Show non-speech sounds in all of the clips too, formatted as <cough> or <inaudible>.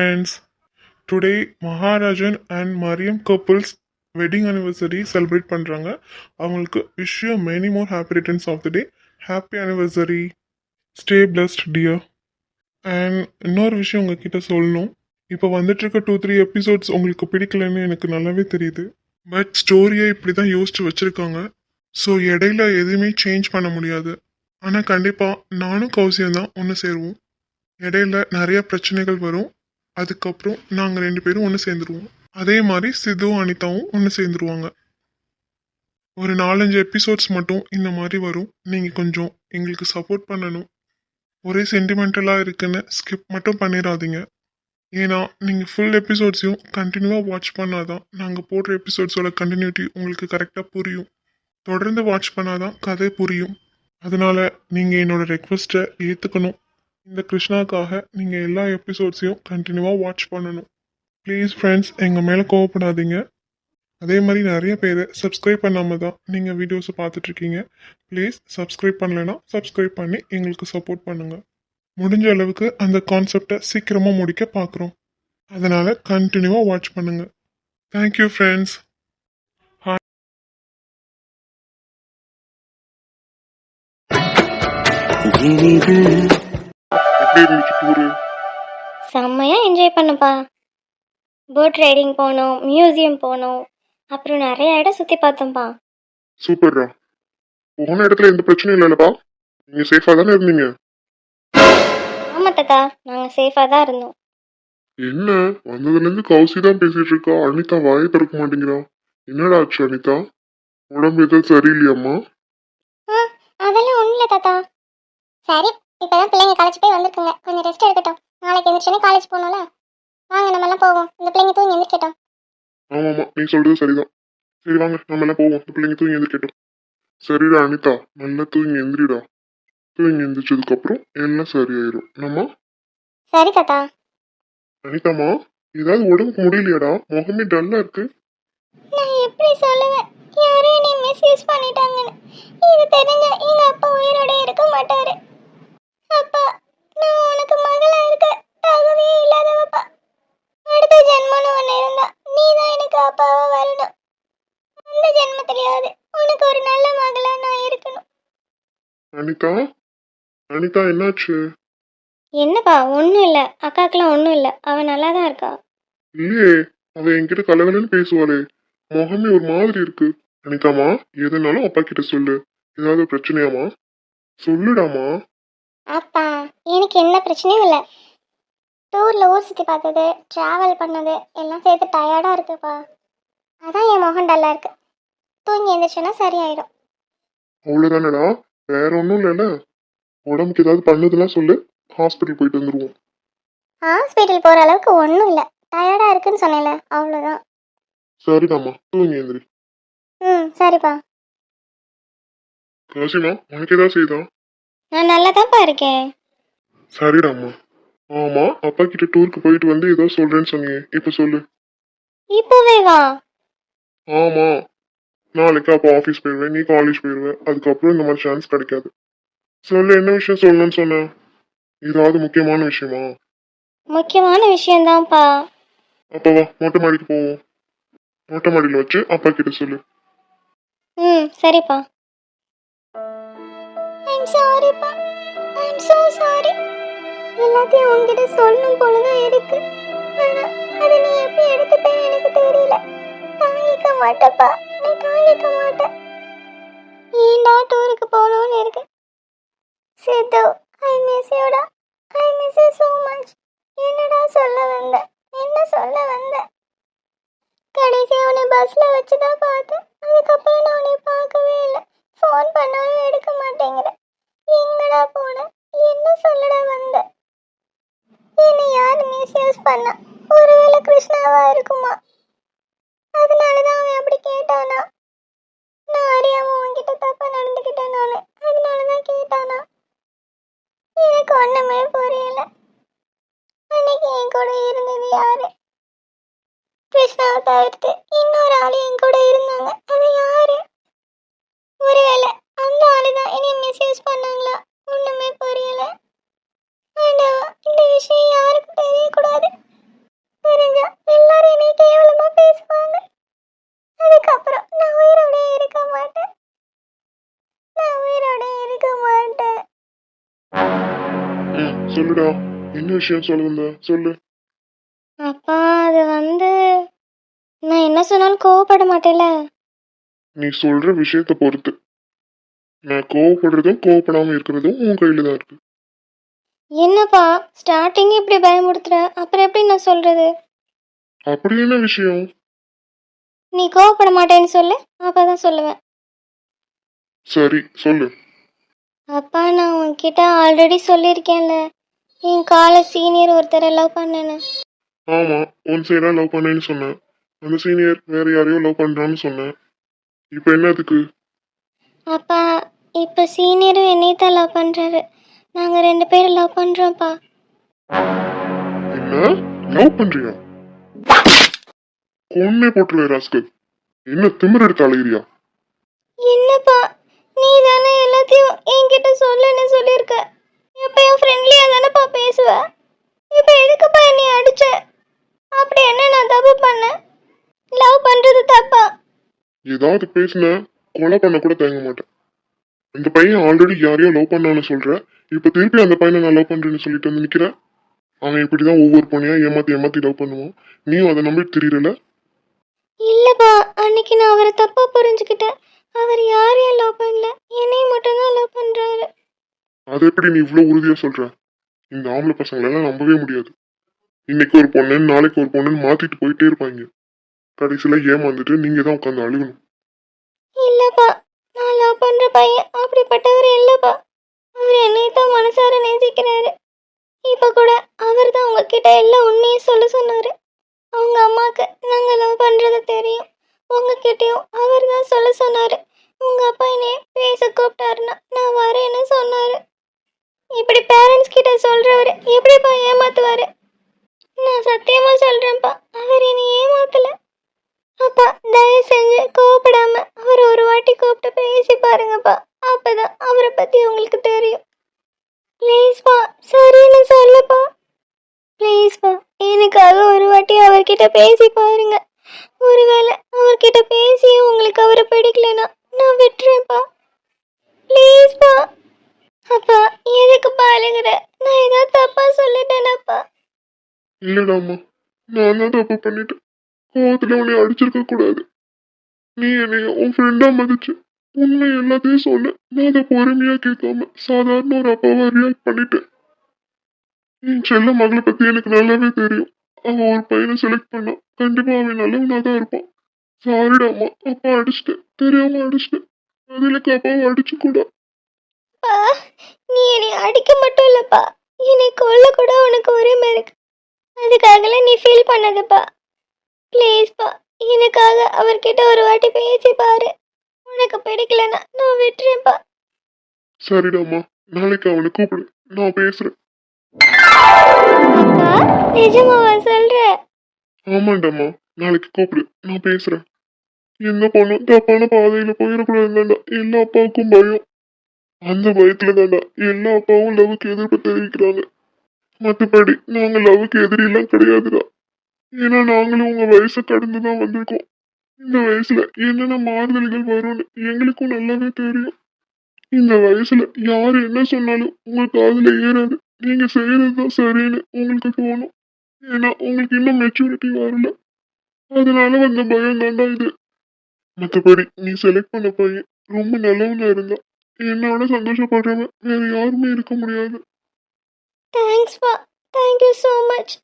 friends. Today Maharajan and Mariam couples wedding anniversary celebrate பண்ணுறாங்க அவங்களுக்கு wish you many more happy returns of the day happy anniversary stay blessed dear and இன்னொரு விஷயம் உங்ககிட்ட சொல்லணும். இப்போ வந்துட்டு இருக்க டூ த்ரீ எபிசோட்ஸ் உங்களுக்கு பிடிக்கலன்னு எனக்கு நல்லாவே தெரியுது. பட் ஸ்டோரியை இப்படி தான் யோசிச்சு வச்சுருக்காங்க. ஸோ இடையில எதுவுமே சேஞ்ச் பண்ண முடியாது. ஆனால் கண்டிப்பாக நானும் கௌசியம் தான் ஒன்று சேருவோம். இடையில நிறைய பிரச்சனைகள் வரும். அதுக்கப்புறம் நாங்கள் ரெண்டு பேரும் ஒன்று சேர்ந்துருவோம். அதே மாதிரி சிதுவும் அனிதாவும் ஒன்று சேர்ந்துருவாங்க. ஒரு நாலஞ்சு எபிசோட்ஸ் மட்டும் இந்த மாதிரி வரும். நீங்கள் கொஞ்சம் எங்களுக்கு சப்போர்ட் பண்ணணும். ஒரே சென்டிமெண்டலாக இருக்குன்னு ஸ்கிப் மட்டும் பண்ணிடாதீங்க. ஏன்னா நீங்கள் ஃபுல் எபிசோட்ஸையும் கண்டினியூவாக வாட்ச் பண்ணாதான் நாங்கள் போடுற எபிசோட்ஸோட கண்டினியூட்டி உங்களுக்கு கரெக்டாக புரியும். தொடர்ந்து வாட்ச் பண்ணாதான் கதை புரியும். அதனால் நீங்கள் என்னோட ரெக்வஸ்ட்டை ஏற்றுக்கணும் இந்த கிருஷ்ணாக்காக நீங்கள் எல்லா எபிசோட்ஸையும் கண்டினியூவாக வாட்ச் பண்ணணும். ப்ளீஸ் ஃப்ரெண்ட்ஸ் எங்கள் மேலே கோவப்படாதீங்க. அதே மாதிரி நிறைய பேர் சப்ஸ்கிரைப் பண்ணாமல் தான் நீங்கள் வீடியோஸை பார்த்துட்ருக்கீங்க. ப்ளீஸ் சப்ஸ்கிரைப் பண்ணலைன்னா சப்ஸ்கிரைப் பண்ணி எங்களுக்கு சப்போர்ட் பண்ணுங்கள் முடிஞ்ச அளவுக்கு அந்த கான்செப்டை சீக்கிரமாக முடிக்க பார்க்குறோம். அதனால் கண்டினியூவாக வாட்ச் பண்ணுங்கள் தேங்க்யூ ஃப்ரெண்ட்ஸ் எப்படி இருந்துச்சு டூரு செம்மையாக என்ஜாய் பண்ணப்பா. போட் ரைடிங் போனோம் மியூசியம் போனோம். அப்புறம் நிறைய இடம் சுற்றி பார்த்தோம்ப்பா சூப்பர்ரா போன இடத்துல எந்த பிரச்சனையும் இல்லைல்லப்பா. நீங்கள் சேஃபாக தானே இருந்தீங்க? ஆமாம் தாத்தா நாங்கள் சேஃபாக தான் இருந்தோம். என்ன? வந்ததுலேருந்து கௌசி தான் பேசிட்டு இருக்கா. அனிதா வாயை திறக்க மாட்டேங்கிறா. என்னடா ஆச்சு அனிதா? உடம்பு எதுவும் சரியில்லையாம்மா? அதெல்லாம் ஒன்றும் இல்லை தாத்தா. சரி இப்போ தான் பிள்ளைங்க காலேஜ் போய் வந்திருக்குங்க. கொஞ்சம் ரெஸ்ட் எடுக்கட்டும். நாளைக்கு எந்திரிச்சோன்னே காலேஜ் போகணும்ல? வாங்க நம்மலாம் போவோம். இந்த பிள்ளைங்க தூங்கி எந்திரிக்கட்டும். ஆமாம்மா நீ சொல்றது சரிதான். சரி வாங்க நம்ம எல்லாம் போவோம். இந்த பிள்ளைங்க தூங்கி எந்திரிக்கட்டும். சரிடா அனிதா. நல்லா தூங்கி எந்திரிடா. தூங்கி எந்திரிச்சதுக்கு அப்புறம் எல்லாம் சரியாயிரும். நம்ம சரி தாத்தா. அனிதாம்மா ஏதாவது உடம்புக்கு முடியலையாடா? முகமே டல்லா இருக்கு. நான் எப்படி சொல்லுவேன்? யாரும் என்னை மிஸ்யூஸ் பண்ணிட்டாங்கன்னு. இது தெரிஞ்ச எங்க அப்பா உயிரோட இருக்க மாட்டாரு. அப்பா நான் உனக்கு மகளா இருக்க தகுதியே இல்லாதவப்பா அடுத்த ஜென்மம்னு ஒன்று இருந்தா நீ தான் எனக்கு அப்பாவா வரணும். அந்த ஜென்மத்திலேயாவது உனக்கு ஒரு நல்ல மகளா நான் இருக்கணும். அனிதா அனிதா என்னாச்சு? என்னப்பா ஒன்றும் இல்லை. அக்காக்கெல்லாம் ஒன்றும் இல்லை. அவள் நல்லா தான் இருக்கா. இல்லையே அவ என்கிட்ட கலகலன்னு பேசுவாளே. முகமே ஒரு மாதிரி இருக்கு. அனிதாமா எதுனாலும் அப்பா கிட்ட சொல்லு. ஏதாவது பிரச்சனையாமா? சொல்லுடாமா? அப்பா எனக்கு எந்த பிரச்சனையும் இல்லை. டூரில் ஊர் சுற்றி பார்த்தது ட்ராவல் பண்ணது எல்லாம் சேர்த்து டயர்டாக இருக்குப்பா. அதான் என் முகம் டல்லாக இருக்கு. தூங்கி எழுந்திரிச்சோன்னா சரியாயிடும். அவ்வளவுதானடா? வேற ஒன்றும் இல்லைல்ல. உடம்புக்கு ஏதாவது பண்ணுதுன்னா சொல்லு. ஹாஸ்பிட்டல் போயிட்டு வந்துருவோம். ஹாஸ்பிட்டல் போகிற அளவுக்கு ஒன்றும் இல்லை. டயர்டாக இருக்குன்னு சொன்னேன்ல அவ்வளோதான் சரிதாம்மா தூங்கி எந்திரி. ம் சரிப்பா. காசிமா உனக்கு ஏதாவது செய்தா நான் நல்லா தான்ப்பா இருக்கேன். சரிடாம்மா. ஆமா அப்பா கிட்ட டூருக்கு போயிட்டு வந்து ஏதோ சொல்றேன்னு சொன்னியே. இப்ப சொல்லு. இப்போவே வா. ஆமா. நாளைக்கு அப்பா ஆஃபீஸ் போயிடுவேன் நீ காலேஜ் போயிடுவேன் அதுக்கப்புறம் இந்த மாதிரி சான்ஸ் கிடைக்காது. சொல்லு என்ன விஷயம் சொல்லணும்னு சொன்ன? ஏதாவது முக்கியமான விஷயமா? முக்கியமான விஷயம்தான்ப்பா அப்பா வா மொட்டை மாடிக்கு போவோம். மொட்டை மாடியில் வச்சு அப்பா கிட்ட சொல்லு. ம் சரிப்பா. ஐம் சாரிப்பா ஐம் so சாரி எல்லாத்தையும் உன்கிட்ட சொல்லணும் போல தான் இருக்கு. ஆனா அதை நீ எப்படி எடுத்துப்பேன்னு எனக்கு தெரியல. தாங்கிக்க மாட்டப்பா நீ தாங்கிக்க மாட்ட ஏண்டா டூருக்கு போகணும்னு இருக்கு? சித்து I miss யூடா I miss you so much என்னடா சொல்ல வந்த? என்ன சொல்ல வந்த? கடைசி உன்னை பஸ்ல வச்சு தான் பார்த்தேன். அதுக்கப்புறம் நான் உன்னை பார்க்கவே இல்லை. ஃபோன் பண்ணாலும் எடுக்க மாட்டேங்கிற. எங்கடா போன? என்ன சொல்லடா வந்த? என்னை யார் மிஸ்யூஸ் பண்ணா? ஒருவேளை கிருஷ்ணாவா இருக்குமா? அதனால தான் அவன் அப்படி கேட்டானா? நான் அறியாம உன்கிட்ட தப்பா நடந்துகிட்டேன் நானு. அதனால தான் கேட்டானா? எனக்கு ஒண்ணுமே புரியல. அன்னைக்கு என் கூட இருந்தது யாரு? கிருஷ்ணாவை தவிர்த்து இன்னொரு ஆளு என் கூட இருந்தாங்க. அது யாரு? ஒருவேளை அந்த ஆளு தான் என்னை மிஸ்யூஸ் பண்ணாங்களா? ஒன்றுமே புரியல. ஆண்டவா இந்த விஷயம் யாருக்கும் தெரியக்கூடாது. தெரிஞ்சா எல்லாரும் என்னை கேவலமா பேசுவாங்க. அதுக்கப்புறம் நான் உயிரோட இருக்க மாட்டேன். நான் உயிரோட இருக்க மாட்டேன். சொல்லுடா. என்ன விஷயம் சொல்லுங்க சொல்லு. அப்பா அது வந்து நான் என்ன சொன்னாலும் கோவப்பட மாட்டேல நீ சொல்ற விஷயத்தை பொறுத்து. நான் கோவப்படுறதும் கோவப்படாம இருக்கிறதும் உன் கையில தான் இருக்கு. என்னப்பா ஸ்டார்டிங் இப்படி பயமுடுத்துற அப்புறம் எப்படி நான் சொல்றது? அப்படி என்ன விஷயம்? நீ கோவப்பட மாட்டேன்னு சொல்லு அப்பதான் சொல்லுவேன். சரி சொல்லு. அப்பா நான் உன்கிட்ட ஆல்ரெடி சொல்லியிருக்கேன்ல. என் காலை சீனியர் ஒருத்தரை லவ் பண்ணேன்னு. ஆமா உன் சைடா லவ் பண்ணேன்னு சொன்னேன். அந்த சீனியர் வேற யாரையோ லவ் பண்றான்னு சொன்னேன். இப்போ என்ன அதுக்கு? அப்பா இப்போ சீனியரும் என்னை தான் லவ் பண்ணுறாரு நாங்கள் ரெண்டு பேரும் லவ் பண்ணுறோம்ப்பா என்ன? லவ் பண்றியா? கொன்னே போட்டுல ராஸ்கல். என்ன திமிர் எடுத்து அலையிறியா என்னப்பா? நீ தானே எல்லாத்தையும் என்கிட்ட சொல்லுன்னு சொல்லியிருக்க. எப்பயும் ஃப்ரெண்ட்லியாக தானேப்பா பேசுவ? இப்போ எதுக்குப்பா என்னை அடிச்ச? அப்படி என்ன நான் தப்பு பண்ணேன்? லவ் பண்ணுறது தப்பா? ஏதாவது பேசின கொலை பண்ண கூட தயங்க மாட்டேன். அந்த பையன் ஆல்ரெடி யாரையோ லவ் பண்ணான்னு சொல்ற. இப்ப திருப்பி அந்த பையனை நான் லவ் பண்றேன்னு சொல்லிட்டு வந்து நிக்கிற? அவன் இப்படிதான் ஒவ்வொரு பொண்ணையா ஏமாத்தி ஏமாத்தி லவ் பண்ணுவான். நீயும் அதை நம்பிட்டு தெரியல? இல்லைப்பா அன்னைக்கு நான் அவரை தப்பாக புரிஞ்சுக்கிட்டேன். அவர் யாரையும் லவ் பண்ணல. என்னையும் மட்டும்தான் லவ் பண்ணுறாரு அதை எப்படி நீ இவ்வளவு உறுதியா சொல்ற? இந்த ஆம்பளை பசங்களெல்லாம் நம்பவே முடியாது. இன்னைக்கு ஒரு பொண்ணு நாளைக்கு ஒரு பொண்ணுன்னு மாத்திட்டு போயிட்டே இருப்பாங்க. கடைசியில ஏமாந்துட்டு நீங்க தான் உட்காந்து அழுகணும். இல்லப்பா லவ் பண்ற பையன் அப்படிப்பட்டவர் இல்லப்பா. அவர் என்னை தான் மனசார நேசிக்கிறாரு. இப்ப கூட அவர் தான் உங்ககிட்ட எல்லாம் உண்மையை சொல்ல சொன்னாரு. அவங்க அம்மாக்கு நாங்க லவ் பண்றது தெரியும். உங்ககிட்டயும் அவர் தான் சொல்ல சொன்னாரு. உங்க அப்பா என்னைய பேச கூப்பிட்டாருன்னா நான் வரேன்னு சொன்னாரு. இப்படி பேரண்ட்ஸ் கிட்ட சொல்றவரு எப்படிப்பா ஏமாத்துவாரு? நான் சத்தியமா சொல்றேன்ப்பா. அவர் என்னை ஏமாத்தலை. அப்பா தயவு செஞ்சு கோபப்படாம அவர் ஒரு வாட்டி கூப்பிட்டு பேசி பாருங்கப்பா. அப்பதான் அவரை பத்தி உங்களுக்கு தெரியும். ப்ளீஸ்ப்பா சரின்னு சொல்லுப்பா. ப்ளீஸ்ப்பா எனக்காக ஒரு வாட்டி அவர்கிட்ட பேசி பாருங்க. ஒருவேளை அவர்கிட்ட பேசியும் உங்களுக்கு அவரை பிடிக்கலனா நான் விட்டுறேன்ப்பா. ப்ளீஸ்ப்பா அப்பா எதுக்குப்பா அழுகுற நான் ஏதாவது தப்பா சொல்லிட்டேனப்பா. இல்லடாமா நான் தான் தப்பு பண்ணிட்டேன். கோவத்துல உன்னை அடிச்சிருக்க கூடாது. நீ என்னைய உன் ஃப்ரெண்டா மதிச்சு உண்மை எல்லாத்தையும் சொன்ன. நான் அதை பொறுமையா கேட்காம சாதாரண ஒரு அப்பாவா ரியாக்ட் பண்ணிட்டேன். என் செல்ல மகளை பத்தி எனக்கு நல்லாவே தெரியும். அவன் ஒரு பையனை செலக்ட் பண்ணா கண்டிப்பா அவன் நல்லவனா தான் இருப்பான். சாரிடாமா அப்பா அடிச்சிட்டேன். தெரியாம அடிச்சிட்டேன். அதுலக்கு அப்பாவை அடிச்சு கூட. நீ என்னை அடிக்க மட்டும் இல்லப்பா. என்னை கொல்ல கூட உனக்கு உரிமை இருக்கு. அதுக்காகலாம் நீ ஃபீல் பண்ணதுப்பா. ப்ளீஸ்ப்பா எனக்காக அவர்கிட்ட ஒரு வாட்டி பேசி பாரு. உனக்கு பிடிக்கலனா நான் விட்டுறேன்ப்பா சரிடாம்மா நாளைக்கு அவனை கூப்பிடு நான் பேசுறேன். அப்பா நிஜமாவா சொல்ற? ஆமாண்டாம்மா நாளைக்கு கூப்பிடு நான் பேசுறேன். எந்த பொண்ணும் தப்பான பாதையில போயிடக்கூடாதுதாண்டா எல்லா அப்பாவுக்கும் பயம். அந்த பயத்துல தாண்டா எல்லா அப்பாவும் லவ்வுக்கு எதிர்ப்பு தெரிவிக்கிறாங்க. மற்றபடி நாங்க லவ்வுக்கு எதிரிலாம் கிடையாதுடா. ஏன்னா நாங்களும் உங்க வயசை கடந்து தான் வந்திருக்கோம். இந்த வயசுல என்னென்ன மாறுதல்கள் வரும்னு எங்களுக்கும் நல்லாவே தெரியும். இந்த வயசுல யார் என்ன சொன்னாலும் உங்க காதுல ஏறாது. நீங்க செய்யறதுதான் சரின்னு உங்களுக்கு தோணும். ஏன்னா உங்களுக்கு இன்னும் மெச்சூரிட்டி வரல. அதனால வந்த பயம் தாண்டா இது. மற்றபடி நீ செலக்ட் பண்ண பையன் ரொம்ப நல்லவனா இருந்தா என்னோட சந்தோஷப்படுறவன் வேற யாருமே இருக்க முடியாது. தேங்க்ஸ்ப்பா தேங்க்யூ ஸோ மச்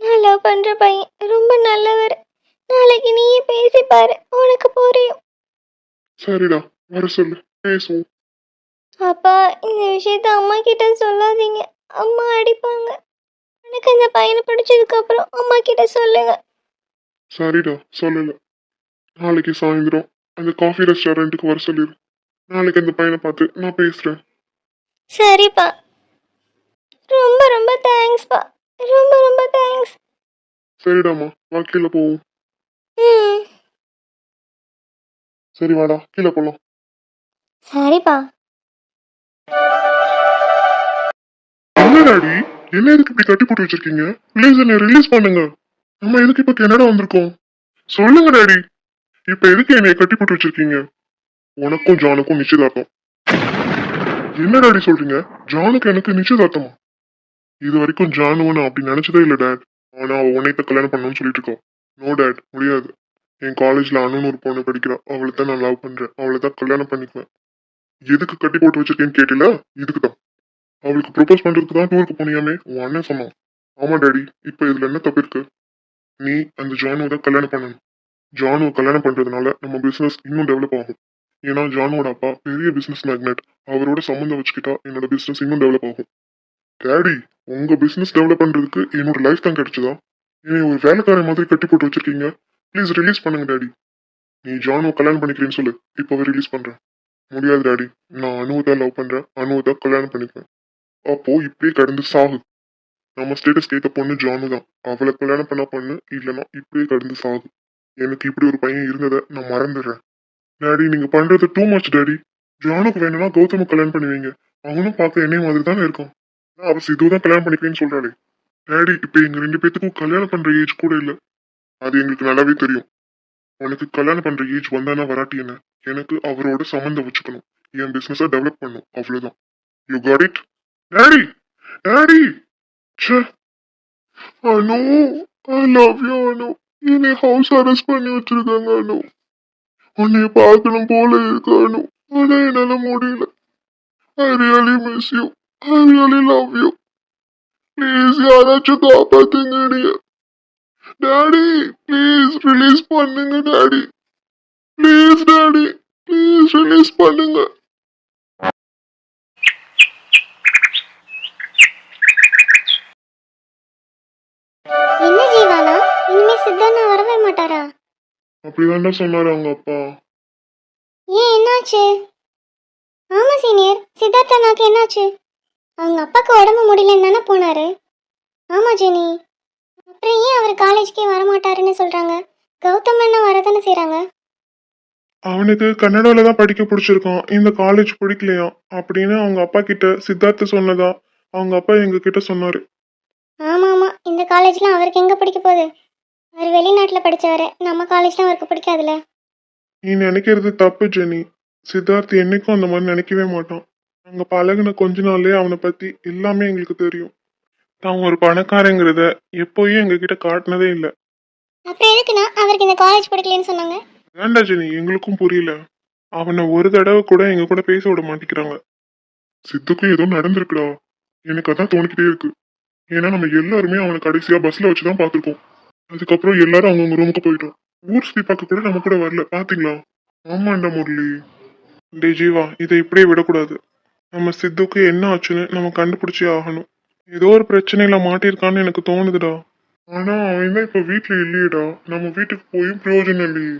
நான் லவ் பண்ணுற பையன். ரொம்ப நல்லவர். நாளைக்கு நீயே பேசி பாரு. உனக்கு புரியும். சரிடா வர சொல்லு. பேசுவோம். அப்பா இந்த விஷயத்த அம்மா கிட்ட சொல்லாதீங்க. அம்மா அடிப்பாங்க. எனக்கு அந்த பையனை பிடிச்சதுக்கு அப்புறம் அம்மா கிட்ட சொல்லுங்க. சரிடா சொல்லல. நாளைக்கு சாயந்தரம் அந்த காஃபி ரெஸ்டாரண்ட்டுக்கு வர சொல்லிடு நாளைக்கு அந்த பையனை பார்த்து நான் பேசுறேன். சரிப்பா. ரொம்ப ரொம்ப தேங்க்ஸ்ப்பா ரொம்ப ரொம்ப தேங்க்ஸ் சரிடாம்மா வா கீழே போவோம். ம். சரி வாடா கீழே போலாம். சரிப்பா. என்ன டாடி என்ன எதுக்கு இப்படி கட்டி போட்டு வச்சிருக்கீங்க? ப்ளீஸ் என்னை ரிலீஸ் பண்ணுங்க. நம்ம எதுக்கு இப்ப கனடா வந்திருக்கோம்? சொல்லுங்க டாடி இப்ப எதுக்கு என்னைய கட்டி போட்டு வச்சிருக்கீங்க? உனக்கும் ஜானுக்கும் நிச்சயதார்த்தம். என்ன டாடி சொல்றீங்க? ஜானுக்கு எனக்கு நிச்சயதார்த்தமா? இது வரைக்கும் ஜானுவை நான் அப்படி நினைச்சதே இல்லை டேட். ஆனா அவள் உன்னைத்த கல்யாணம் பண்ணணும்னு சொல்லிட்டு இருக்கோம் நோ டேட். முடியாது. என் காலேஜ்ல அண்ணன் ஒரு பொண்ணு படிக்கிறான் அவளை தான் நான் லவ் பண்றேன். அவளை தான் கல்யாணம் பண்ணிக்குவேன். எதுக்கு கட்டி போட்டு வச்சிருக்கேன்னு கேட்டில? இதுக்கு தான். அவளுக்கு ப்ரொபோஸ் பண்றதுக்கு தான் டூருக்கு போனியாமே. உன் அண்ணன் சொன்னான். ஆமா டேடி. இப்போ இதுல என்ன தப்பு இருக்கு? நீ அந்த ஜானுவை தான் கல்யாணம் பண்ணணும். ஜானுவை கல்யாணம் பண்றதுனால நம்ம பிசினஸ் இன்னும் டெவலப் ஆகும். ஏன்னா ஜானுவோட அப்பா பெரிய பிசினஸ் மேக்னெட் அவரோட சம்மந்தம் வச்சுக்கிட்டா என்னோட பிசினஸ் இன்னும் டெவலப் ஆகும். டேடி உங்க பிசினஸ் டெவலப் பண்றதுக்கு என்னோட லைஃப் தான் கிடைச்சதா? என்னை ஒரு வேலைக்காரன் மாதிரி கட்டி போட்டு வச்சிருக்கீங்க. ப்ளீஸ் ரிலீஸ் பண்ணுங்க டேடி நீ ஜானுவை கல்யாணம் பண்ணிக்கிறேன்னு சொல்லு. இப்போவே ரிலீஸ் பண்றேன். முடியாது டாடி நான் அனுவை தான் லவ் பண்றேன். அனுவை தான் கல்யாணம் பண்ணிக்குவேன். அப்போ இப்படியே கடந்து சாகு. நம்ம ஸ்டேட்டஸ் கேட்ட பொண்ணு ஜானு தான். அவளை கல்யாணம் பண்ண பொண்ணு இல்லைன்னா இப்படியே கடந்து சாகு. எனக்கு இப்படி ஒரு பையன் இருந்ததை நான் மறந்துடுறேன். டேடி நீங்க பண்றது டூ மச் டேடி ஜானுக்கு வேணும்னா கௌதம கல்யாணம் பண்ணுவீங்க. அவனும் பார்க்க என்னைய மாதிரி தானே இருக்கும். அவ சிது தான் கல்யாணம் பண்ணிக்கிறேன்னு சொல்றாளே. டேடி இப்ப எங்க ரெண்டு பேத்துக்கும் கல்யாணம் பண்ற ஏஜ் கூட இல்ல. அது எங்களுக்கு நல்லாவே தெரியும். உனக்கு கல்யாணம் பண்ற ஏஜ் வந்தானா வராட்டி என்ன? எனக்கு அவரோட சம்மந்தம் வச்சுக்கணும். என் பிசினஸ டெவலப் பண்ணும் அவ்வளவுதான். You got it daddy! Daddy! ச்சே! Anu I love you Anu. என்னை ஹவுஸ் அரெஸ்ட் பண்ணி வச்சிருக்காங்க அனு. உன்னை பார்க்கணும் போல இருக்கு அனு. ஆனா என்னால முடியல. I really miss you I really love you please யாராச்சும் காப்பாத்துங்க நீங்க டாடி ப்ளீஸ் ரிலீஸ் பண்ணுங்க daddy please daddy please release பண்ணுங்க. என்ன ஜீவானா இனிமே சித்தாண்ணா வரவே மாட்டாரா? அப்படிதான்டா சொன்னாரு அவங்க அப்பா. ஏன் என்னாச்சு? ஆமா சீனியர். சித்தார்த் அண்ணாக்கு என்னாச்சு? அவங்க அப்பாக்கு உடம்பு முடியலன்னு தானே போனாரு? ஆமா ஜெனி. அப்புறம் ஏன் அவர் காலேஜ்க்கே வரமாட்டாருன்னு சொல்றாங்க? கௌதம் அண்ணா வரதானே செய்றாங்க? அவனுக்கு கன்னடால தான் படிக்க பிடிச்சிருக்கான் இந்த காலேஜ் பிடிக்கலையா? அப்படின்னு அவங்க அப்பா கிட்ட சித்தார்த்த சொன்னதா அவங்க அப்பா எங்க கிட்ட சொன்னாரு. ஆமா ஆமா. இந்த காலேஜ்லாம் அவருக்கு எங்க பிடிக்க போகுது? அவர் வெளிநாட்டில் படிச்சவரு. நம்ம காலேஜ்லாம் அவருக்கு பிடிக்காதுல்ல? நீ நினைக்கிறது தப்பு ஜெனி. சித்தார்த் என்னைக்கும் அந்த மாதிரி நினைக்கவே மாட்டான். நாங்க பழகுன கொஞ்ச நாள்லயே அவனை பத்தி எல்லாமே எங்களுக்கு தெரியும். தான் ஒரு பணக்காரங்கிறத எப்போயும் எங்க கிட்ட காட்டினதே இல்லை. அப்புறம் எதுக்குண்ணா அவருக்கு இந்த காலேஜ் பிடிக்கலன்னு சொன்னாங்க? வேண்டா ஜெனி எங்களுக்கும் புரியல. அவனை ஒரு தடவை கூட எங்க கூட பேச விட மாட்டேங்கிறாங்க. சித்துக்கும் ஏதோ நடந்திருக்குடா. எனக்கு அதான் தோணிக்கிட்டே இருக்கு. ஏன்னா நம்ம எல்லாருமே அவனை கடைசியா பஸ்ல வச்சுதான் பார்த்திருக்கோம். அதுக்கப்புறம் எல்லாரும் அவங்கவுங்க ரூமுக்கு போயிட்டோம். ஊர் சுத்தி பார்க்க கூட நம்ம கூட வரல. பாத்தீங்களா? ஆமாண்டா முரளி. டே ஜீவா இதை இப்படியே விடக்கூடாது. நம்ம சித்துக்கு என்ன ஆச்சுன்னு நம்ம கண்டுபிடிச்சே ஆகணும். ஏதோ ஒரு பிரச்சனையில மாட்டியிருக்கான்னு எனக்கு தோணுதுடா. ஆனா அவன் தான் இப்ப வீட்டுல இல்லையடா. நம்ம வீட்டுக்கு போயும் பிரயோஜனம் இல்லையே.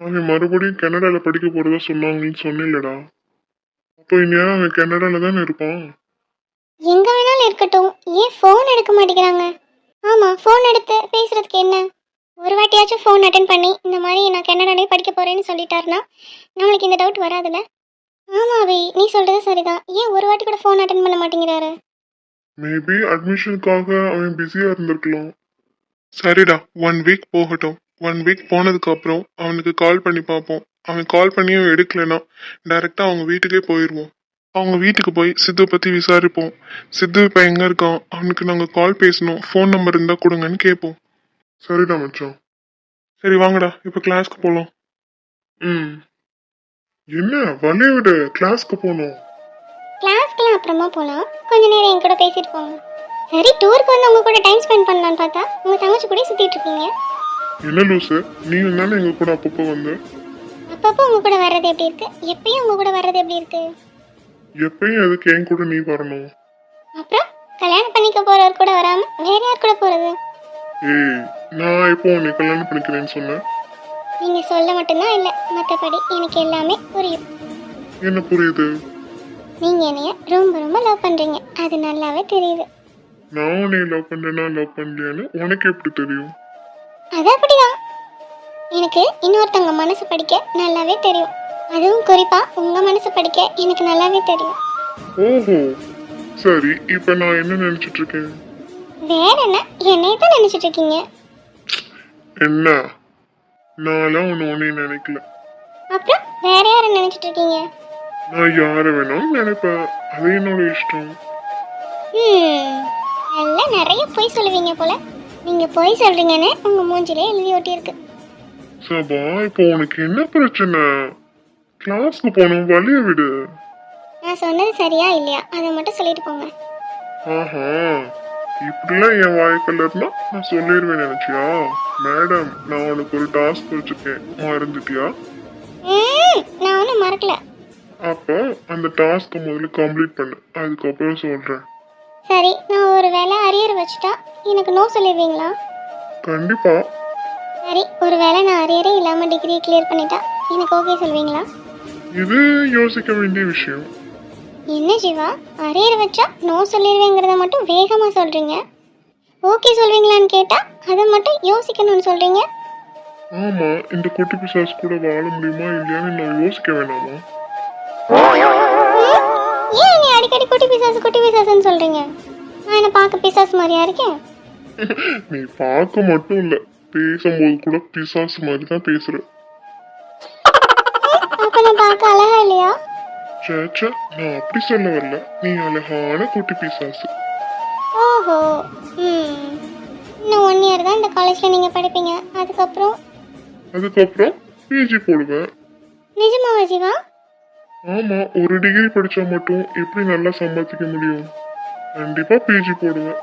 அவன் மறுபடியும் கனடால படிக்க போறதா சொன்னாங்கன்னு சொன்னில்லடா அப்போ இந்நேரம் அவன் கனடால தானே இருப்பான்? எங்க வேணாலும் இருக்கட்டும். ஏன் ஃபோன் எடுக்க மாட்டேங்கிறாங்க? ஆமா ஃபோன் எடுத்து பேசுறதுக்கு என்ன? ஒரு வாட்டியாச்சும் ஃபோன் அட்டன் பண்ணி இந்த மாதிரி நான் கனடாலே படிக்க போறேன்னு சொல்லிட்டாருன்னா நம்மளுக்கு இந்த டவுட் வராதுல்ல? ஆமா அவி நீ சொல்றது சரிதான். ஏன் ஒரு வாட்டி கூட ஃபோன் அட்டன் பண்ண மாட்டேங்கிறாரு? மேபி அட்மிஷனுக்காக அவன் பிஸியா இருந்திருக்கலாம். சரிடா ஒன் வீக் போகட்டும். ஒன் வீக் போனதுக்கு அப்புறம் அவனுக்கு கால் பண்ணி பார்ப்போம். அவன் கால் பண்ணியும் எடுக்கலைன்னா டைரக்டா அவங்க வீட்டுக்கே போயிடுவோம் அவங்க வீட்டுக்கு போய் சித்து பத்தி விசாரிப்போம். சித்து இப்ப எங்க இருக்கான்? அவனுக்கு நாங்க கால் பேசணும். ஃபோன் நம்பர் இருந்தா கொடுங்கன்னு கேட்போம். சரிடா மச்சான். சரி வாங்கடா. இப்ப கிளாஸ்க்கு போலாம். ம். என்ன வழிய விட கிளாஸ்க்கு போகணும்? கிளாஸ்க்குலாம் அப்புறமா போலாம். கொஞ்ச நேரம் என் கூட பேசிட்டு போங்க சரி டூருக்கு வந்து உங்க கூட டைம் ஸ்பெண்ட் பண்ணலான்னு பார்த்தா உங்க தங்கச்சி கூட சுத்திட்டு இருக்கீங்க என்ன லூசு? நீ தானே எங்க கூட அப்பப்போ வந்த? அப்பப்போ உங்க கூட வர்றது எப்படி இருக்கு? எப்பயும் உங்க கூட வர்றது எப்படி இருக்கு? எப்பயும் எதுக்கு என் கூட நீ வரணும்? அப்புறம் கல்யாணம் பண்ணிக்க போறவர் கூட வராம வேற யார் கூட போறது? ஏய் நான் இப்போ உன்னை கல்யாணம் பண்ணிக்கிறேன்னு சொன்னேன்? நீங்க சொல்ல மட்டும்தான் இல்ல மத்தபடி எனக்கு எல்லாமே புரியும். என்ன புரியுது? நீங்க என்னைய ரொம்ப ரொம்ப லவ் பண்றீங்க. அது நல்லாவே தெரியுது. நான் உன்னை லவ் பண்றேனா லவ் பண்ணலையான்னு உனக்கு எப்படி தெரியும்? அது அப்படிதான். எனக்கு இன்னொருத்தவங்க மனசு படிக்க நல்லாவே தெரியும். அதுவும் குறிப்பா உங்க மனசு படிக்க எனக்கு நல்லாவே தெரியும். ஓஹோ. சரி இப்ப நான் என்ன நினைச்சிட்டு இருக்கேன்? வேற என்ன? என்னைய தான் நினைச்சிட்டு இருக்கீங்க. என்ன? நான்லாம் உன்னை உன்னை நினைக்கல. அப்புறம் வேற யாரை நினைச்சிட்டு இருக்கீங்க? நான் யாரை வேணாலும் நினைப்பேன். அது என்னோட இஷ்டம். ஹம், எல்லாம் நிறைய பொய் சொல்லுவீங்க போல. நீங்க பொய் சொல்றீங்கன்னு உங்க மூஞ்சிலே எழுதி ஒட்டியிருக்கு. சபா இப்போ உனக்கு என்ன பிரச்சனை? கிளாஸ்க்கு போகணும் வழிய விடு. நான் சொன்னது சரியா இல்லையா? அதை மட்டும் சொல்லிட்டு போங்க. ஆஹா. இப்படிலாம் என் வாய்க்கலர்னா நான் சொல்லிடுவேன் நினைச்சியா? மேடம் நான் உனக்கு ஒரு டாஸ்க் வச்சிருக்கேன். மறந்துட்டியா? நான் ஒன்றும் மறக்கல. அப்போ அந்த டாஸ்க்கை முதல்ல கம்ப்ளீட் பண்ணு. அதுக்கப்புறம் சொல்றேன். சரி நான் ஒரு வேளை அரியர் வச்சுட்டா எனக்கு நோ சொல்லிடுவீங்களா? கண்டிப்பா. சரி ஒரு வேளை நான் அரியரே இல்லாமல் டிகிரி கிளியர் பண்ணிட்டா எனக்கு ஓகே சொல்வீங்களா இது யோசிக்க வேண்டிய விஷயம். என்ன ஜீவா அரியர் வச்சா நோ சொல்லிடுவேங்கிறத மட்டும் வேகமாக சொல்கிறீங்க ஓகே சொல்வீங்களான்னு கேட்டால் அதை மட்டும் யோசிக்கணும்னு சொல்கிறீங்க ஆமா இந்த குட்டி பிசாஸ் கூட வாழ முடியுமா இல்லையான்னு நான் யோசிக்க வேணாமா? ஏன் நீ அடிக்கடி குட்டி பிசாசு குட்டி பிசாசுன்னு சொல்கிறீங்க நான் என்ன பார்க்க பிசாசு மாதிரியா இருக்கேன்? <laughs> நீ பார்க்க மட்டும் இல்ல பேசும்போது கூட பிசாசு மாதிரி தான் பேசுற. அப்போ நான் பார்க்க அழகா இல்லையா? சேச்சா நான் அப்படி சொல்ல வரல. நீ அழகான குட்டி பிசாசு. ஓஹோ ம். இன்னும் ஒன் இயர் தான் இந்த காலேஜில் நீங்கள் படிப்பீங்க. அதுக்கப்புறம்? அதுக்கப்புறம் பிஜி போடுவேன். நிஜமாவா ஜீவா? ஆமா ஒரு டிகிரி படிச்சா மட்டும் எப்படி நல்லா சம்பாதிக்க முடியும்? கண்டிப்பா பிஜி போடுவேன்.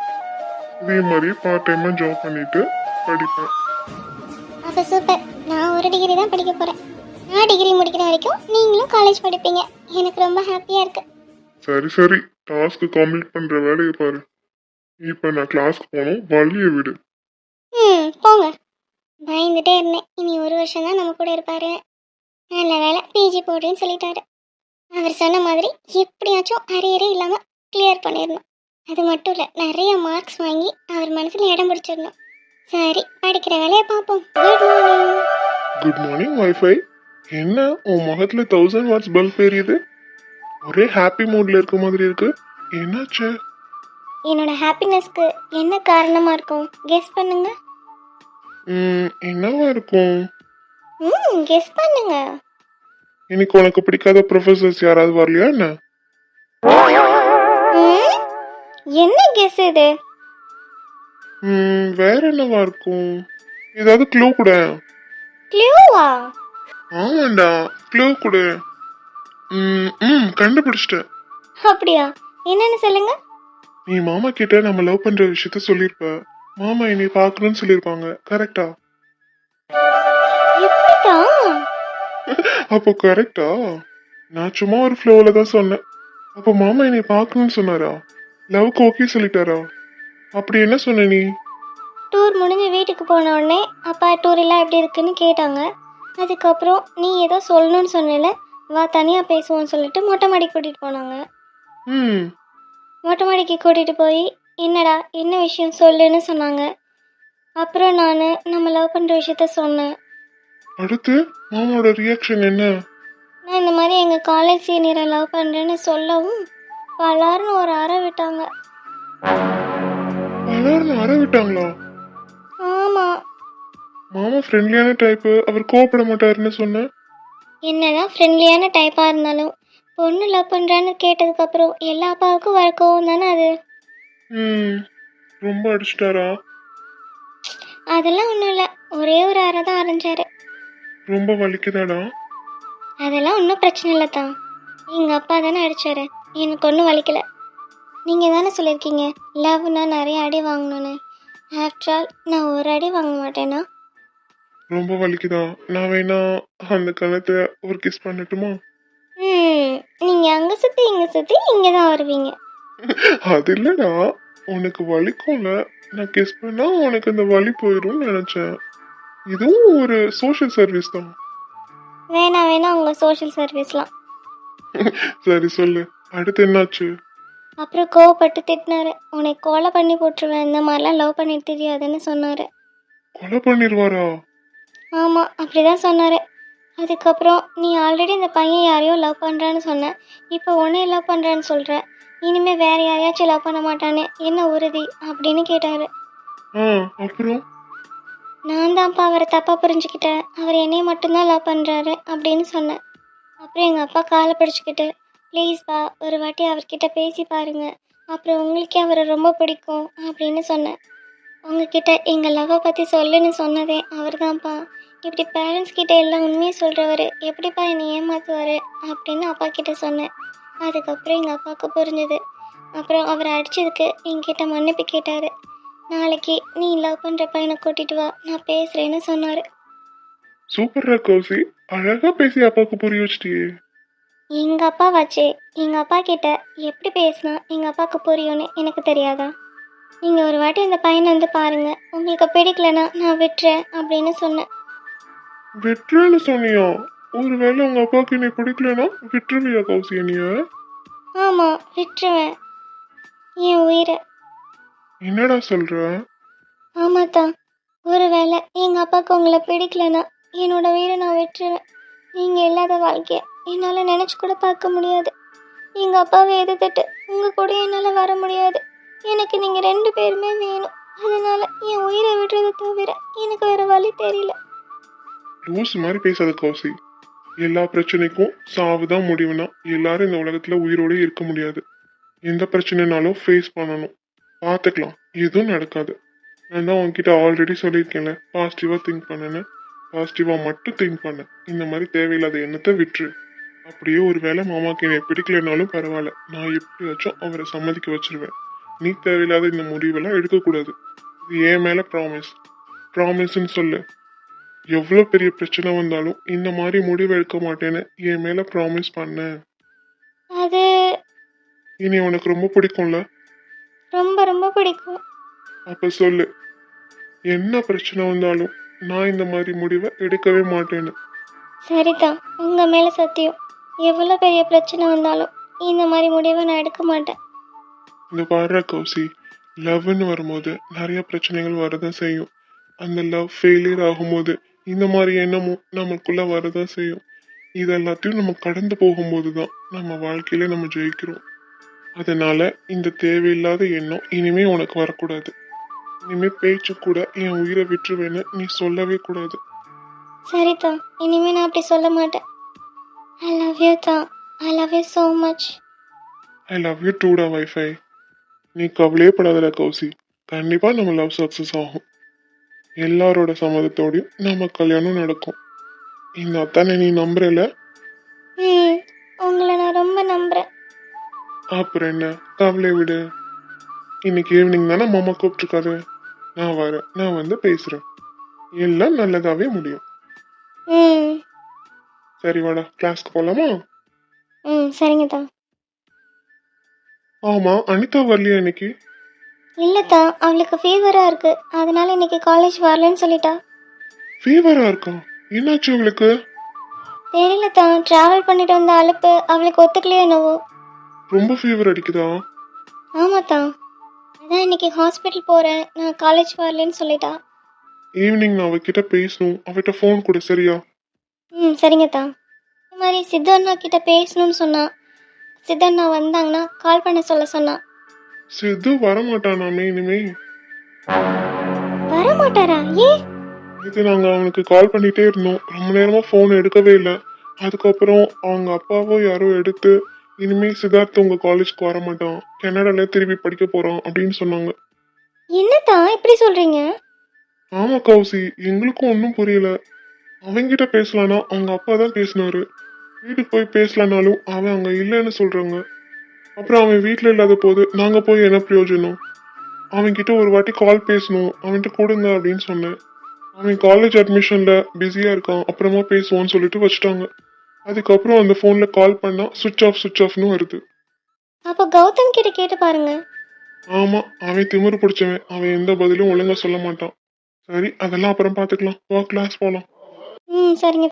இதே மாதிரி பார்ட் டைமா ஜாப் பண்ணிட்டு படிப்பேன். அப்போ சூப்பர் நான் ஒரு டிகிரி தான் படிக்க போகிறேன் நான் டிகிரி முடிக்கிற வரைக்கும் நீங்களும் காலேஜ் படிப்பீங்க. எனக்கு ரொம்ப ஹாப்பியாக இருக்கு. சரி சரி. டாஸ்க் கம்ப்ளீட் பண்ற வேலையை பாரு. இப்ப நான் கிளாஸ்க்கு போகணும். வழியை விடு. ம் போங்க. பயந்துட்டே இருந்தேன். இனி ஒரு வருஷம் தான் நம்ம கூட இருப்பாரு. நல்ல வேலை பிஜி போடுறேன்னு சொல்லிட்டாரு. அவர் சொன்ன மாதிரி எப்படியாச்சும் அரியரே இல்லாமல் கிளியர் பண்ணிடணும். அது மட்டும் இல்லை நிறைய மார்க்ஸ் வாங்கி அவர் மனசில் இடம் பிடிச்சிடணும். சரி படிக்கிற வேலையை பார்ப்போம். Good morning good morning wifey என்ன? உன் முகத்துல தௌசண்ட் வாட்ஸ் பல்ப் எரியுது ஒரே ஹாப்பி மூட்ல இருக்க மாதிரி இருக்கு. என்னாச்சு? என்னோட ஹாப்பினஸ்க்கு என்ன காரணமாக இருக்கும்? கெஸ் பண்ணுங்க. ம், என்னவா இருக்கும்? ம் கெஸ் பண்ணுங்க. இன்னைக்கு உனக்கு பிடிக்காத ப்ரொஃபசர்ஸ் யாராவது வரலையா என்ன? என்ன கெஸ் இது? ம், வேற என்னவா இருக்கும்? ஏதாவது க்ளூ கூட. க்ளூவா ஆமாண்டா க்ளூ கொடு. ம் ம் கண்டுபிடிச்சிட்டேன். அப்படியா? என்னன்னு சொல்லுங்க. நீ மாமா கிட்ட நம்ம லவ் பண்ற விஷயத்த சொல்லியிருப்ப மாமா என்னை பார்க்கணும்னு சொல்லியிருப்பாங்க கரெக்டா எப்படிதான் அப்போ கரெக்டா நான் சும்மா ஒரு ஃப்ளோவில் தான் சொன்னேன். அப்போ மாமா என்னை பார்க்கணும்னு சொன்னாரா? லவ்க்கு ஓகே சொல்லிட்டாரா? அப்படி என்ன சொன்ன நீ? டூர் முடிஞ்சு வீட்டுக்கு போன உடனே அப்பா டூர் எல்லாம் எப்படி இருக்குன்னு கேட்டாங்க. அதுக்கப்புறம் நீ ஏதோ சொல்லணும்னு சொன்னல வா தனியாக பேசுவோம்னு சொல்லிட்டு மொட்டை மாடிக்கு கூட்டிகிட்டு போனாங்க. ம். மொட்டை மாடிக்கு கூட்டிகிட்டு போய் என்னடா என்ன விஷயம் சொல்லுன்னு சொன்னாங்க. அப்புறம் நான் நம்ம லவ் பண்ணுற விஷயத்த சொன்னேன். அடுத்து மாமாவோட ரியாக்ஷன் என்ன? நான் இந்த மாதிரி எங்கள் காலேஜ் சீனியரை லவ் பண்ணுறேன்னு சொல்லவும் பலார்னு ஒரு அறை விட்டாங்க. எல்லாரும் அற விட்டாங்களா? ஆமாம் மாமா ஃப்ரெண்ட்லியான டைப்பு அவர் கோவப்பட மாட்டாருன்னு சொன்னேன். என்னதான் ஃப்ரெண்ட்லியான டைப்பாக இருந்தாலும் பொண்ணு லவ் பண்ணுறான்னு கேட்டதுக்கப்புறம் எல்லா அப்பாவுக்கும் வர கோவம் தானே அது? ம் ரொம்ப அடிச்சிட்டாரா? அதெல்லாம் ஒன்றும் இல்லை. ஒரே ஒரு அறை தான் அரைஞ்சாரு. ரொம்ப வலிக்குதாடா? அதெல்லாம் ஒன்றும் பிரச்சனை இல்லை தான். எங்கள் அப்பா தானே அடிச்சாரு. எனக்கு ஒன்றும் வலிக்கல. நீங்கள் தானே சொல்லியிருக்கீங்க லவ்னா நிறைய அடி வாங்கணும்னு. ஆஃப்டர் ஆல் நான் ஒரு அடி வாங்க மாட்டேனா? ரொம்ப வலிக்குதா? நான் வேணா அந்த கணத்தை ஒரு கிஸ் பண்ணட்டுமா? ம் நீங்கள் அங்கே சுற்றி இங்கே சுற்றி இங்கே தான் வருவீங்க. அது இல்லடா. உனக்கு வலிக்கும்ல. நான் கிஸ் பண்ணா உனக்கு அந்த வலி போயிடும்னு நினைச்சேன். இதுவும் ஒரு சோஷியல் சர்வீஸ் தான். வேணாம் வேணாம் உங்கள் சோஷியல் சர்வீஸ்லாம் சரி சொல்லு. அடுத்து என்னாச்சு? அப்புறம் கோவப்பட்டு திட்டினாரு. உன்னை கொலை பண்ணி போட்டுருவேன். இந்த மாதிரிலாம் லவ் பண்ணிட்டு தெரியாதுன்னு சொன்னார். கொலை பண்ணிடுவாரா ஆமாம் அப்படி தான் சொன்னார். அதுக்கப்புறம் நீ ஆல்ரெடி இந்த பையன் யாரையோ லவ் பண்ணுறான்னு சொன்ன. இப்போ உன்னைய லவ் பண்ணுறேன்னு சொல்கிற இனிமேல் வேறு யாரையாச்சும் லவ் பண்ண மாட்டானே என்ன உறுதி? அப்படின்னு கேட்டார். அப்புறம்? நான் தான்ப்பா அவரை தப்பாக புரிஞ்சுக்கிட்டேன். அவர் என்னைய மட்டும்தான் லவ் பண்ணுறாரு அப்படின்னு சொன்னேன் அப்புறம் எங்கள் அப்பா காலை பிடிச்சிக்கிட்டு ப்ளீஸ்ப்பா ஒரு வாட்டி அவர்கிட்ட பேசி பாருங்க. அப்புறம் உங்களுக்கே அவரை ரொம்ப பிடிக்கும் அப்படின்னு சொன்னேன் உங்ககிட்ட எங்கள் லவ்வை பற்றி சொல்லுன்னு சொன்னதே அவர் தான்ப்பா இப்படி பேரண்ட்ஸ் கிட்ட எல்லாம் உண்மையை சொல்கிறவர் எப்படிப்பா என்னை ஏமாத்துவார்? அப்படின்னு அப்பா கிட்ட சொன்னேன். அதுக்கப்புறம் எங்கள் அப்பாவுக்கு புரிஞ்சுது. அப்புறம் அவர் அடித்ததுக்கு என்கிட்ட மன்னிப்பு கேட்டார். நாளைக்கு நீ லவ் பண்ணுற பையனை கூட்டிட்டு வா. நான் பேசுகிறேன்னு சொன்னார். சூப்பர்ரா கௌசி. அழகா பேசி அப்பாவுக்கு புரிய வச்சிட்டியே. எங்கள் அப்பா வச்சு. எங்கள் அப்பா கிட்ட எப்படி பேசினா எங்கள் அப்பாவுக்கு புரியும்னு எனக்கு தெரியாதா? நீங்கள் ஒரு வாட்டி இந்த பையனை வந்து பாருங்கள் உங்களுக்கு பிடிக்கலனா நான் விட்டுறேன் அப்படின்னு சொன்னேன். விட்டுறேன்னு சொன்னியா? ஒருவேளை உங்க அப்பாவுக்கு என்னை பிடிக்கலனா விட்டுருவியா கௌசி என்னைய? ஆமாம் விட்டுருவேன். என் உயிரை. என்னடா சொல்ற? ஆமாத்தான் ஒருவேளை எங்கள் அப்பாவுக்கு உங்களை பிடிக்கலனா என்னோட உயிரை நான் விட்டுருவேன். நீங்கள் இல்லாத வாழ்க்கைய என்னால் நினச்சி கூட பார்க்க முடியாது. எங்கள் அப்பாவை எதிர்த்துட்டு உங்கள் கூட என்னால் வர முடியாது. எனக்கு நீங்கள் ரெண்டு பேருமே வேணும். அதனால என் உயிரை விடுறதை தவிர எனக்கு வேற வழி தெரியல. லூஸ் மாதிரி பேசாத கௌசி. எல்லா பிரச்சனைக்கும் சாவு தான் முடிவுனா எல்லாரும் இந்த உலகத்துல உயிரோட இருக்க முடியாது. எந்த பிரச்சனைனாலும் ஃபேஸ் பண்ணணும். பார்த்துக்கலாம் எதுவும் நடக்காது. நான் தான் உன்கிட்ட ஆல்ரெடி சொல்லியிருக்கேன்ல பாசிட்டிவாக திங்க் பண்ணுன்னு. பாசிட்டிவாக மட்டும் திங்க் பண்ண. இந்த மாதிரி தேவையில்லாத எண்ணத்தை விட்டுரு. அப்படியே ஒரு வேளை மாமாக்கு என்னை பிடிக்கலனாலும் பரவாயில்ல. நான் எப்படியாச்சும் அவரை சம்மதிக்க வச்சிருவேன். நீ தேவையில்லாத இந்த முடிவெல்லாம் எடுக்கக்கூடாது. இது என் மேலே ப்ராமிஸ் ப்ராமிஸ்ன்னு சொல்லு. எவ்வளோ பெரிய பிரச்சனை வந்தாலும் இந்த மாதிரி முடிவு எடுக்க மாட்டேன்னு என் மேல ப்ராமிஸ் பண்ண. அது இனி உனக்கு ரொம்ப பிடிக்கும்ல? ரொம்ப ரொம்ப பிடிக்கும். அப்ப சொல்லு. என்ன பிரச்சனை வந்தாலும் நான் இந்த மாதிரி முடிவை எடுக்கவே மாட்டேன்னு. சரிதான். உங்கள் மேலே சத்தியம். எவ்வளோ பெரிய பிரச்சனை வந்தாலும் இந்த மாதிரி முடிவை நான் எடுக்க மாட்டேன். இந்த பாடுற கௌசி. லவ்னு வரும்போது நிறைய பிரச்சனைகள் வரதான் செய்யும். அந்த லவ் ஃபெயிலியர் ஆகும்போது இந்த மாதிரி எண்ணமும் நமக்குள்ள வரதான் செய்யும். இது எல்லாத்தையும் நம்ம கடந்து போகும்போது தான் நம்ம வாழ்க்கையில நம்ம ஜெயிக்கிறோம். அதனால இந்த தேவையில்லாத எண்ணம் இனிமே உனக்கு வரக்கூடாது. இனிமே பேச்சு கூட என் உயிரை விட்டுருவேன்னு நீ சொல்லவே கூடாது. சரிதான் இனிமேல் நான் அப்படி சொல்ல மாட்டேன். ஐ லவ் யூ தான் I love you so much I love you Doda wifey நீ கவலையே படாதடா கௌசி. கண்டிப்பா நம்ம லவ் சக்சஸ் ஆகும். எல்லாரோட சம்மதத்தோடையும் நம்ம கல்யாணம் நடக்கும். இந்த அத்தானை நீ நம்புறல ம் உங்களை நான் ரொம்ப நம்புகிறேன் அப்புறம் என்ன? கவலை விடு. இன்னைக்கு ஈவினிங் தானே மாமா கூப்பிட்டுருக்காரு. நான் வரேன். நான் வந்து பேசுறேன். எல்லாம் நல்லதாவே முடியும். ம். சரி வாடா. கிளாஸ்க்கு போலாமா? ம் சரிங்க தான் ஆமா அனிதா வரலையா இன்னைக்கு? இல்லை தான் அவளுக்கு ஃபீவராக இருக்குது அதனால இன்னைக்கு காலேஜ் வரலன்னு சொல்லிட்டா. ஃபீவரா இருக்கா? என்னாச்சு உங்களுக்கு தெரியல தான் ட்ராவல் பண்ணிட்டு வந்த அலுப்பு அவளுக்கு ஒத்துக்கலையோ என்னவோ. ரொம்ப ஃபீவர் அடிக்குதா? ஆமாம் தான் அதான் இன்னைக்கு ஹாஸ்பிட்டல் போகிறேன் நான் காலேஜ் வரலன்னு சொல்லிட்டா. ஈவினிங் நான் அவகிட்ட பேசணும். அவகிட்ட ஃபோன் கொடு சரியா? ம் சரிங்க தான் இந்த மாதிரி சித்து அண்ணா கிட்ட பேசணும்னு சொன்னா சித்து அண்ணா வந்தாங்கன்னா கால் பண்ண சொல்ல சொன்னா. சித்து வரமாட்டானாமே இனிமே? வர மாட்டாரா ஏன் இது நாங்க அவனுக்கு கால் பண்ணிட்டே இருந்தோம். ரொம்ப நேரமா ஃபோன் எடுக்கவே இல்லை. அதுக்கப்புறம் அவங்க அப்பாவோ யாரோ எடுத்து இனிமே சித்தார்த் உங்க காலேஜ்க்கு வர மாட்டான் கனடால திருப்பி படிக்க போறான் அப்படின்னு சொன்னாங்க. என்னதான் இப்படி சொல்றீங்க? ஆமா கௌசி. எங்களுக்கும் ஒன்றும் புரியல. அவன்கிட்ட பேசலானா அவங்க அப்பா தான் பேசினாரு. வீட்டுக்கு போய் பேசலனாலும் அவன் அங்க இல்லைன்னு சொல்றாங்க. அப்புறம் அவன் வீட்டில் இல்லாத போது நாங்க போய் என்ன பிரயோஜனம்? அவன்கிட்ட ஒரு வாட்டி கால் பேசணும். அவன்கிட்ட கொடுங்க அப்படின்னு சொன்னேன். அவன் காலேஜ் அட்மிஷன்ல பிஸியா இருக்கான். அப்புறமா பேசுவோன்னு சொல்லிட்டு வச்சுட்டாங்க. அதுக்கப்புறம் அந்த ஃபோன்ல கால் பண்ணா சுவிட்ச் ஆஃப் சுவிட்ச் ஆஃப்னு வருது. அப்போ கௌதம் கிட்ட கேட்டு பாருங்க. ஆமா அவன் திமிரு பிடிச்சவன். அவன் எந்த பதிலும் ஒழுங்கா சொல்ல மாட்டான். சரி அதெல்லாம் அப்புறம் பார்த்துக்கலாம் வா கிளாஸ் போலாம். ம் சரிங்க.